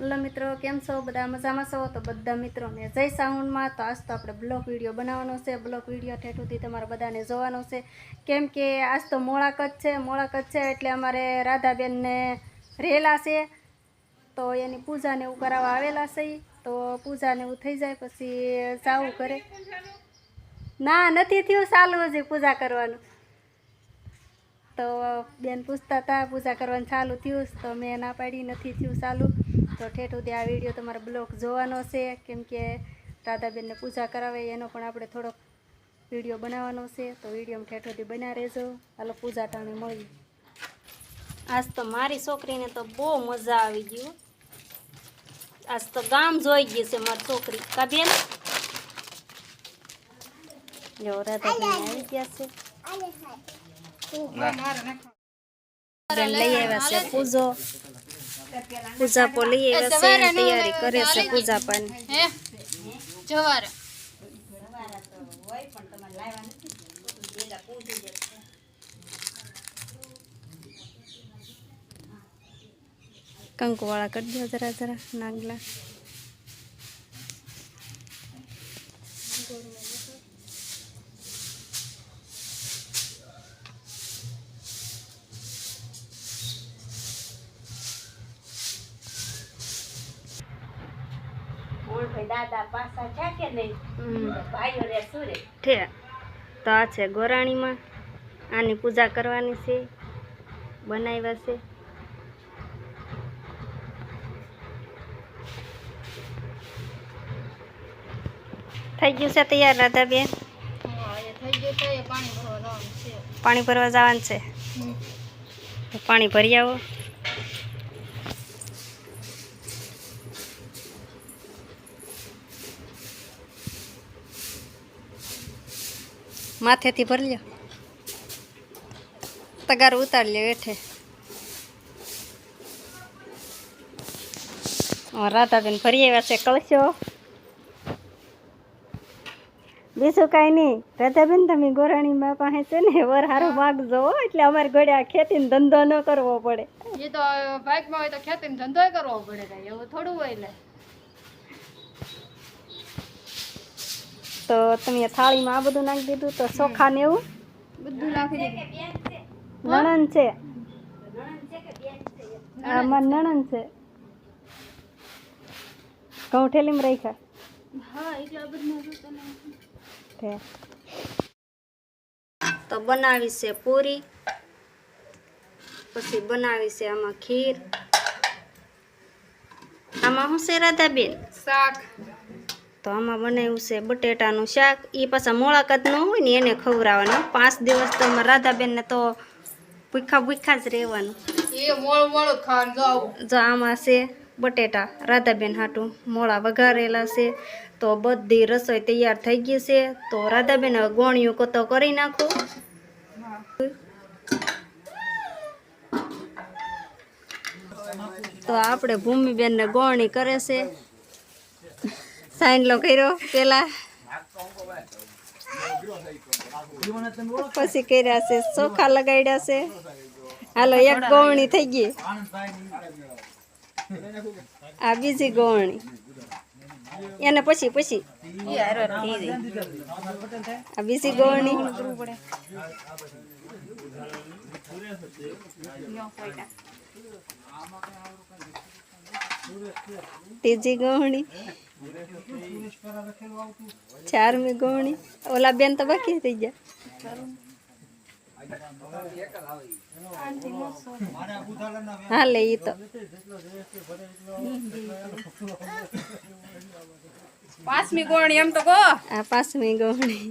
Hello મિત્રો, કેમ છો? બધા મજામાં છો? તો બધા મિત્રોને જય સાઉન્ડમાં. તો આજ તો આપણે બ્લોક વીડિયો બનાવવાનો છે. બ્લોક વીડિયો ઠેઠુંથી તમારે બધાને જોવાનો છે. કેમ કે આજ તો મોળાકત છે. મોળાકત છે એટલે અમારે રાધાબેનને રહેલા છે. તો એની પૂજાને એવું કરાવવા આવેલા છે. તો પૂજાને એવું થઈ જાય પછી જાવું કરે ના, નથી થયું ચાલુ હજી પૂજા કરવાનું. તો બેન પૂછતા હતા, પૂજા કરવાનું ચાલુ થયું તો મેં ના પાડી, નથી થયું ચાલુ. તો ઠેઠ સુધી આ વીડિયો તમારે બ્લોગ જોવાનો છે. કેમ કે રાધાબેનને પૂજા કરાવે એનો પણ આપણે થોડોક વીડિયો બનાવવાનો છે. તો વિડીયોમાં ઠેઠ સુધી બના રહેજો. હાલો પૂજા ટાણે મળી આજ તો મારી છોકરીને તો બહુ મજા આવી ગયું. આજ તો ગામ જોઈ ગયું છે મારી છોકરી. કાબેન જો રાધાબેન આવી ગયા છે. લઈ આવ્યા છે પૂજો. પૂજા પો લઈ આવ્યા છે અને તૈયારી કરે છે પૂજા પણ જવાર. કંકુ કરી દો જરા જરા નાગલા. ઠે તો આ છે ગોરાણીમાં. આની પૂજા કરવાની છે. બનાવ્યા છે. થઈ ગયું છે તૈયાર રાધાબેન? હા થઈ ગયું તો એ પાણી ભરવા જવાનું છે. પાણી ભરવા જવાનું છે? તો પાણી ભરી આવો. માથેથી ભરી લ્યો. તગાર ઉતારી લ્યો એઠે રાધાબેન ભરી આવ્યા છે, કળશો. બીજું કાંઈ નહીં. રાધાબેન, તમે ગોરાણી પાસે છે ને, વર હારો ભાગ જોવો, એટલે અમારે ઘડે આ ખેતીનો ધંધો ન કરવો પડે. એ તો, ભાગમાં હોય તો ખેતી ધંધોય કરવો પડે એવું થોડું હોય એટલે તો તમે થાળીમાં આ બધું નાખી દીધું તો ચોખા ને એવું? બધું નાખી દીધું. નણંદ છે? આ મારી નણંદ છે. ઘઉં ઠેલીમાં રાખ્યા? હા એટલે આ બધું છે તો. બનાવી છે પૂરી પછી બનાવી છે આમાં ખીર. આમાં હું છે રાધાબેન? શાક. તો આમાં બનાવ્યું છે બટેટાનું શાક. એ પાછા મોળા ન હોય ને એને ખવડાવવાનું. પાંચ દિવસ તો અમારા રાધાબેનને તો ભૂખા ભૂખા જ રહેવાનું. જો જો આમાં છે બટેટા. રાધાબેન હાટું મોળા વઘારેલા છે. તો બધી રસોઈ તૈયાર થઈ ગઈ છે. તો રાધાબેન હવે ગોણિયું કોતો કરી નાખો. તો આપણે ભૂમિબેનને ગોળણી કરે છે. સાઈનલો કર્યો પેલા. પછી કર્યા છે. ચોખા લગાડ્યા છે. હાલો, એક ગોવણી થઈ ગઈ. આ બીજી ગોવણી. એને પછી પછી. આ બીજી ગોળણી ત્રીજી ગોળણી ચારમી ગોળણી ઓલા બેન તો બાકી થઈ ગયા. હાલે ઈ તો. પાંચમી ગોળણી એમ તો કહો. આ પાંચમી સોટર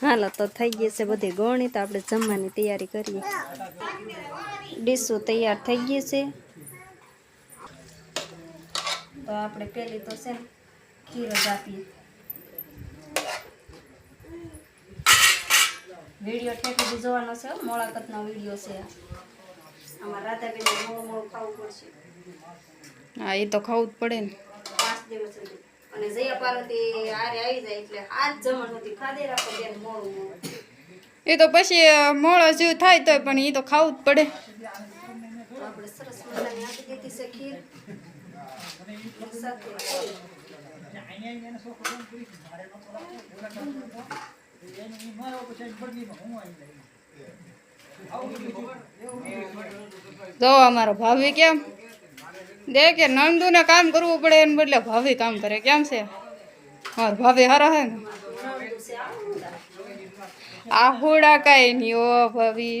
હાલો તો થઈ ગઈ છે બધી ગોળણી તો આપણે જમવાની તૈયારી કરીએ. ડીશું તૈયાર થઈ ગઈ છે. તો આપણે પેલી તો છે ને ખીર જ આપીએ વીડિયો ઠેઠ સુધી જોવાનો છે હો, મોળાકતનો વીડિયો છે. આ. આમાં રાધાબેન મોળું મોળું ખાવું પડશે. હા એ તો ખાવું જ પડે ને. પાંચ દિવસ સુધી. અને જયા પાર્વતી આરે આવી જાય એટલે હાથ જમણ સુધી ખાધે રાખો બેન મોળું એ તો પછી મોળો જીવ થાય તો પણ એ તો ખાવું જ પડે. આપણે સરસ મજાની આપી દીધી છે ખીર જો અમારો ભાભી કેમ? દે કે નંદુને કામ કરવું પડે એને બદલે ભાભી કામ કરે. કેમ છે? હા ભાભી હારા હે ને? આહુડા કાંઈ નહીં ઓ ભાભી.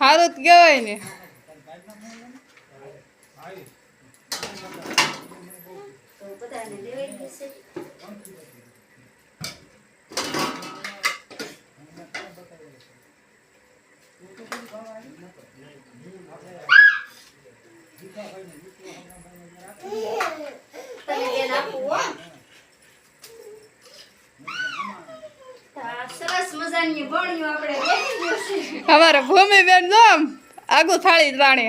સારું જ કહેવાય ને. તો બધાને હો સરસ મજાની ભણ્યું આપણે ગયું છે અમારે ભૂમિ બેન જો આમ આગું થાળી રાણે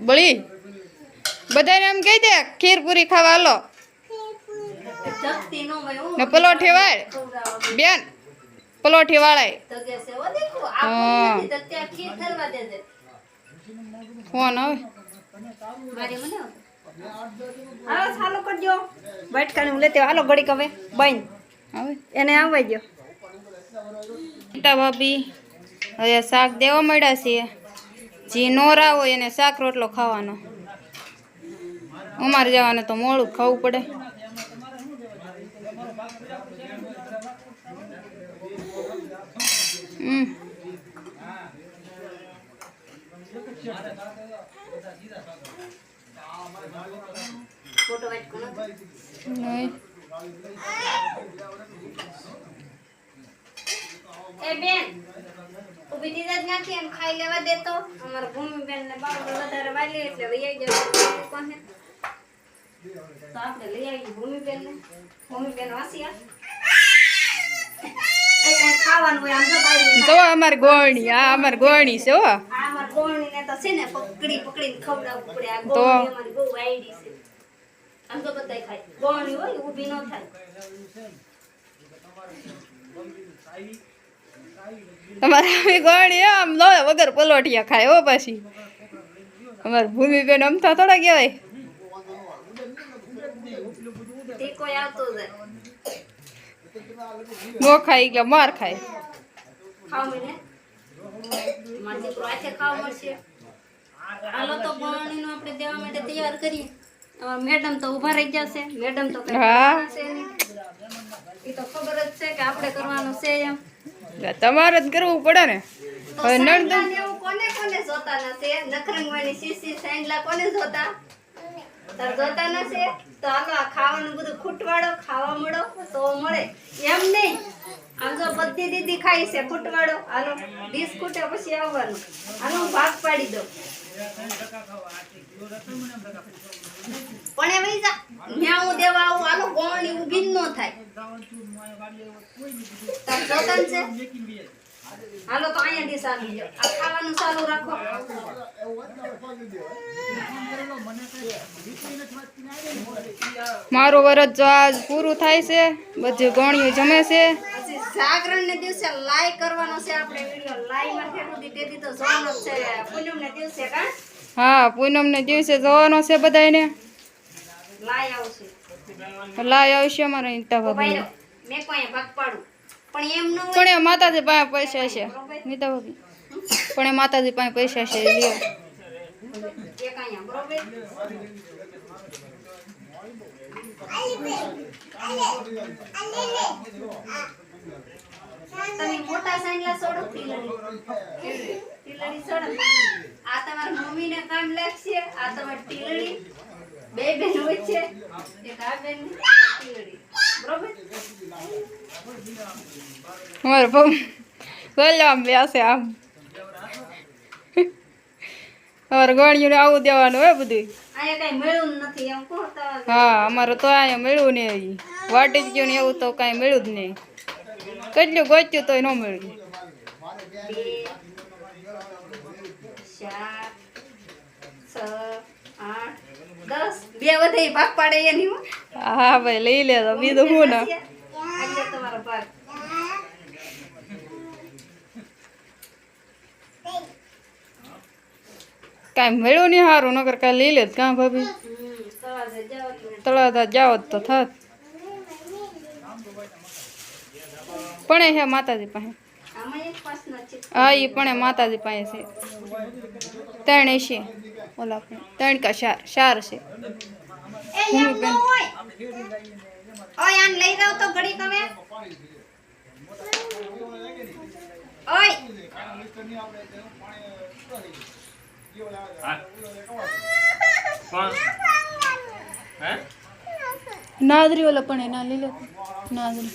બળી બધાને એમ કહી દે ખીર પૂરી ખાવા લો નો ને વાળ. બેન પલોઠી વાળાય ફોન હવે મારી મને હાલો ચાલુ કરજો. બટકાને હું હાલો ઘડીક હવે બાઈ આવે. એને આવવા ભાભી હવે શાક દેવા મળ્યા છે જે નોરા હોય એને શાક રોટલો ખાવાનો. અમારે જવાને તો મોડું ખાવું પડે. નહીં. એ બેન ઊભી દીધા જ નથી એમ ખાઈ લેવા દેતો અમારા ભૂમિ બેન ને બાબુ વધારે વાલી એટલે વહી આવી જાય કોને તો આપણે લઈ આવીએ ભૂમિ બેન ને ભૂમિ બેન વાસી જો બાઈ જો આ અમારી ગોળણી છે હો. અમાર તો છે ને પકડી પકડીને ખવડાવવું પડે. આ તો? ગોળણી અમારી બહુ આઈડી છે. આમ અમારે લો વગર પલોઠિયા ખાય હો પાછી. અમારી ભૂમિબેન અમથા થોડા કહેવાય. કોઈ આવતો જાય નો ખાઈ ગયા માર ખાય. ખાવ મને મારો દીકરો આથે મળશે. હાલો તો ગોળણીનું આપણે દેવા માટે તૈયાર કરીએ. અમાર મેડમ તો ઊભા રહી જશે મેડમ તો કઈ હા. છે એ તો ખબર જ છે કે આપણે કરવાનું છે એમ. તમારે જ કરવું પડે ને. હવે નણંદ- કોને કોને જોતા નથી? નખરંગવાની શીશી સાંડલા કોને જોતા? તાર જોતા નથી તો હાલો, આ ખાવાનું બધું ખૂટવાડો ખાવા મળો, તો મળે. એમ નહીં. આમ જો બધી દીદી ખાઈ છે ખૂટવાડો હાલો, ડીશ ખૂટે પછી આવવાનું. હાલો ભાગ પાડી દઉં. પણ એ જા. ન્યા હું દેવા આવું. હાલો ગોળણી ઊભી ન થાય. તાર જોતા છે? હાલો તો અહીંયા આવી જાઓ આ ખાવાનું ચાલુ રાખો. મારું વરસ જો આજ પૂરું થાય છે બધું ગણ્યું જમે છે. જાગરણ ને દિવસે લાઈ કરવાનો છે આપણે વિડિયો. લાઈ માં ફેરવું દી તેથી તો જોવાનો છે. પૂનમ ને દિવસે કા? હા પૂનમને દિવસે જવાનો છે બધાને લાઈ આવશે. લાય આવશે અમારે ઈંટા ભાઈ મેં કોઈ ભાગ પાડું? પણ એમ ન હોય. પણ એ માતાજી પાસે પૈસા છે. નીતા ભાભી. પણ એ માતાજી પાસે પૈસા છે લ્યો. એક અહીંયા બરોબર? તમે મોટા સાંડલા છોડો ટીલડી ટીલડી છોડો આ તમારા મમ્મીને કામ લાગશે આ તમારી ટીલડી બે બેન હોય છે. એક આ બેન ને એક આ ટીલડી અમારે બહુ બોલો આમ બેસે આમ અમારે ગોળીઓને આવું દેવાનું હોય બધું હા અમારે તો અહીંયા મળ્યું નહીં વાટી જ ગયું ને એવું તો કાંઈ મળ્યું જ નહીં કેટલું ગોચ્યું તોય ન મળ્યું બે વધે ભાગ પાડે એની હો. હા ભાઈ લઈ લે બીજું હું ને કાંઈ મળ્યું નહીં સારું નગર કાંઈ લઈ લે કાં ભાભી સવારે જાઓ. તો થાત પણ હે માતાજી પાસે હા એ પણ માતાજી પાસે છે ત્રણ છે ઓલા ત્રણ કા ચાર ચાર છે ભૂમિબેન ઓય આને લઈ જાવ તો ઘડી તમે ઓય. નાદરી ઓલા પણ એના લઈ લે નાદરી.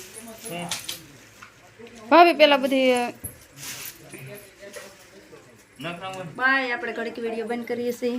ભાભી પેલા બધી અ, બાય આપણે ઘડીક વીડિયો બંધ કરીએ છીએ.